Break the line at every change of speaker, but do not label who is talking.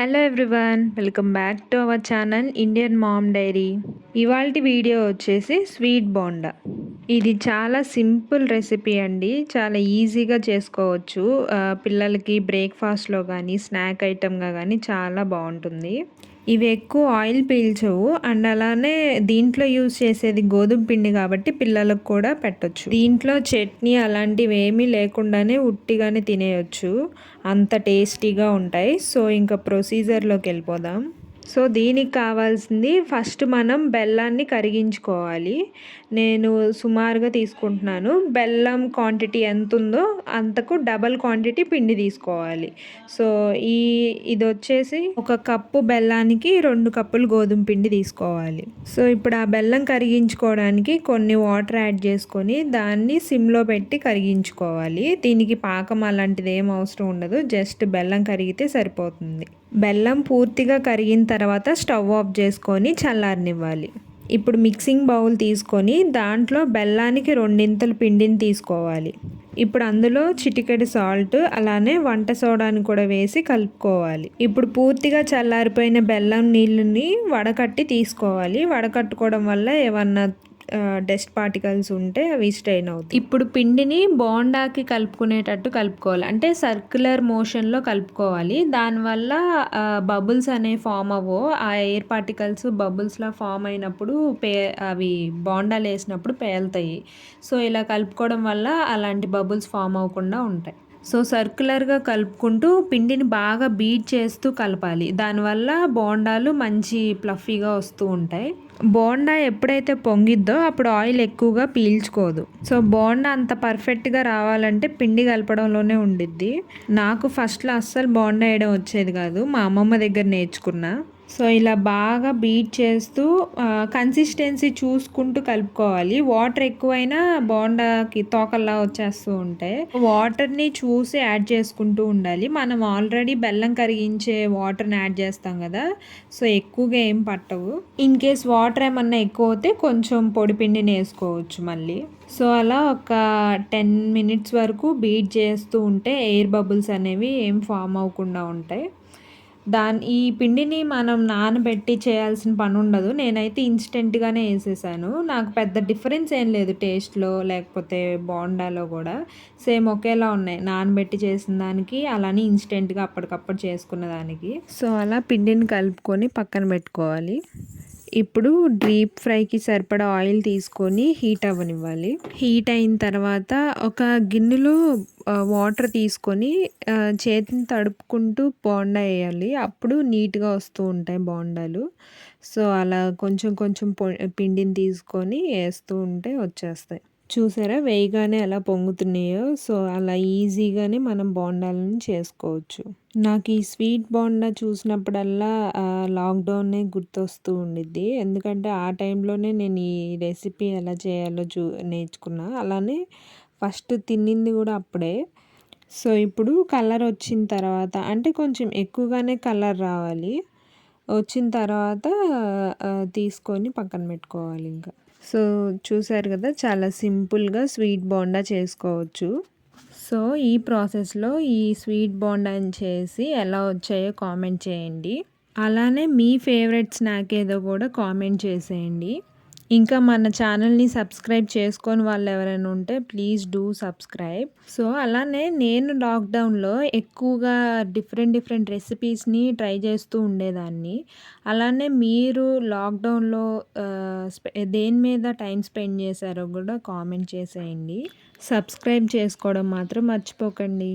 Hello everyone welcome back to our channel Indian mom diary ఇవాళ video వచ్చేసి sweet bonda ఇది చాలా సింపుల్ రెసిపీ అండి. చాలా ఈజీగా చేసుకోవచ్చు. పిల్లలకి బ్రేక్ఫాస్ట్లో కానీ స్నాక్ ఐటమ్గా కానీ చాలా బాగుంటుంది. ఇవి ఎక్కువ ఆయిల్ పీల్చవు. అండ్ అలానే దీంట్లో యూజ్ చేసేది గోధుమ పిండి కాబట్టి పిల్లలకు కూడా పెట్టచ్చు. దీంట్లో చట్నీ అలాంటివి ఏమీ లేకుండానే ఉట్టిగానే తినేయచ్చు. అంత టేస్టీగా ఉంటాయి. సో ఇంకా ప్రొసీజర్లోకి వెళ్ళిపోదాం. సో దీనికి కావాల్సింది ఫస్ట్ మనం బెల్లాన్ని కరిగించుకోవాలి. నేను సుమారుగా తీసుకుంటున్నాను. బెల్లం క్వాంటిటీ ఎంత ఉందో అంతకు డబల్ క్వాంటిటీ పిండి తీసుకోవాలి. సో ఈ ఇది వచ్చేసి ఒక కప్పు బెల్లానికి రెండు కప్పులు గోధుమ పిండి తీసుకోవాలి. సో ఇప్పుడు ఆ బెల్లం కరిగించుకోవడానికి కొన్ని వాటర్ యాడ్ చేసుకొని దాన్ని సిమ్లో పెట్టి కరిగించుకోవాలి. దీనికి పాకం అలాంటిది ఏం అవసరం ఉండదు. జస్ట్ బెల్లం కరిగితే సరిపోతుంది. బెల్లం పూర్తిగా కరిగిన తర్వాత స్టవ్ ఆఫ్ చేసుకొని చల్లారనివ్వాలి. ఇప్పుడు మిక్సింగ్ బౌల్ తీసుకొని దాంట్లో బెల్లానికి రెండింతలు పిండిని తీసుకోవాలి. ఇప్పుడు అందులో చిటికెడు సాల్ట్ అలానే వంట సోడాని కూడా వేసి కలుపుకోవాలి. ఇప్పుడు పూర్తిగా చల్లారిపోయిన బెల్లం నీళ్ళని వడకట్టి తీసుకోవాలి. వడకట్టుకోవడం వల్ల ఏమన్నా డస్ట్ పార్టికల్స్ ఉంటే అవి స్ట్రెయిన్ అవుతాయి. ఇప్పుడు పిండిని బోండాకి కలుపుకునేటట్టు కలుపుకోవాలి. అంటే సర్క్యులర్ మోషన్లో కలుపుకోవాలి. దానివల్ల బబుల్స్ అనే ఫామ్ అవ్వో ఆ ఎయిర్ పార్టికల్స్ బబుల్స్లా ఫామ్ అయినప్పుడు పే అవి బోండాలు వేసినప్పుడు పేలుతాయి. సో ఇలా కలుపుకోవడం వల్ల అలాంటి బబుల్స్ ఫామ్ అవ్వకుండా ఉంటాయి. సో సర్క్యులర్గా కలుపుకుంటూ పిండిని బాగా బీట్ చేస్తూ కలపాలి. దానివల్ల బోండాలు మంచి ప్లఫీగా వస్తూ ఉంటాయి. బోండా ఎప్పుడైతే పొంగిద్దో అప్పుడు ఆయిల్ ఎక్కువగా పీల్చుకోదు. సో బోండా అంత పర్ఫెక్ట్గా రావాలంటే పిండి కలపడంలోనే ఉండిద్ది. నాకు ఫస్ట్లో అస్సలు బోండా వేయడం వచ్చేది కాదు. మా అమ్మమ్మ దగ్గర నేర్చుకున్నా. సో ఇలా బాగా బీట్ చేస్తూ కన్సిస్టెన్సీ చూసుకుంటూ కలుపుకోవాలి. వాటర్ ఎక్కువైనా బోండాకి తోకల్లా వచ్చేస్తూ ఉంటాయి వాటర్ని చూసి యాడ్ చేసుకుంటూ ఉండాలి. మనం ఆల్రెడీ బెల్లం కరిగించే వాటర్ని యాడ్ చేస్తాం కదా సో ఎక్కువగా ఏం పట్టవు. ఇన్ కేస్ వాటర్ ఏమన్నా ఎక్కువ అవుతే కొంచెం పొడి పిండిని వేసుకోవచ్చు మళ్ళీ. సో అలా ఒక టెన్ మినిట్స్ వరకు బీట్ చేస్తూ ఉంటే ఎయిర్ బబుల్స్ అనేవి ఏం ఫామ్ అవ్వకుండా ఉంటాయి. దాని ఈ పిండిని మనం నానబెట్టి చేయాల్సిన పని ఉండదు నేనైతే ఇన్స్టెంట్గానే వేసేసాను. నాకు పెద్ద డిఫరెన్స్ ఏం లేదు టేస్ట్లో లేకపోతే బోండాలో కూడా. సేమ్ ఒకేలా ఉన్నాయి. నానబెట్టి చేసిన దానికి అలానే ఇన్స్టెంట్గా అప్పటికప్పుడు చేసుకున్న దానికి. సో అలా పిండిని కలుపుకొని పక్కన పెట్టుకోవాలి. ఇప్పుడు డీప్ ఫ్రైకి సరిపడా ఆయిల్ తీసుకొని హీట్ అవ్వనివ్వాలి. హీట్ అయిన తర్వాత ఒక గిన్నెలో వాటర్ తీసుకొని చేతిని తడుపుకుంటూ బోండా వేయాలి. అప్పుడు నీట్గా వస్తూ ఉంటాయి బోండాలు. సో అలా కొంచెం కొంచెం పిండిని తీసుకొని వేస్తూ ఉంటే వచ్చేస్తాయి. చూసారా? వేయగానే ఎలా పొంగుతున్నాయో. సో అలా ఈజీగానే మనం బోండాలను చేసుకోవచ్చు. నాకు ఈ స్వీట్ బోండా చూసినప్పుడల్లా లాక్డౌన్నే గుర్తొస్తూ ఉండిద్ది. ఎందుకంటే ఆ టైంలోనే నేను ఈ రెసిపీ ఎలా చేయాలో చూ నేర్చుకున్నా. అలానే ఫస్ట్ తిన్నింది కూడా అప్పుడే. సో ఇప్పుడు కలర్ వచ్చిన తర్వాత అంటే కొంచెం ఎక్కువగానే కలర్ రావాలి. వచ్చిన తర్వాత తీసుకొని పక్కన పెట్టుకోవాలి ఇంకా. సో చూసారు కదా చాలా సింపుల్గా స్వీట్ బోండా చేసుకోవచ్చు. సో ఈ ప్రాసెస్లో ఈ స్వీట్ బోండాని చేసి ఎలా వచ్చాయో కామెంట్ చేయండి. అలానే మీ ఫేవరెట్ స్నాక్ ఏదో కూడా కామెంట్ చేసేయండి. ఇంకా మన ఛానల్ని సబ్స్క్రైబ్ చేసుకొని వాళ్ళు ఎవరైనా ఉంటే ప్లీజ్ డూ సబ్స్క్రైబ్. సో అలానే నేను లాక్డౌన్లో ఎక్కువగా డిఫరెంట్ డిఫరెంట్ రెసిపీస్ని ట్రై చేస్తూ ఉండేదాన్ని. అలానే మీరు లాక్డౌన్లో దేని మీద టైం స్పెండ్ చేశారో కూడా కామెంట్ చేసేయండి. సబ్స్క్రైబ్ చేసుకోవడం మాత్రం మర్చిపోకండి.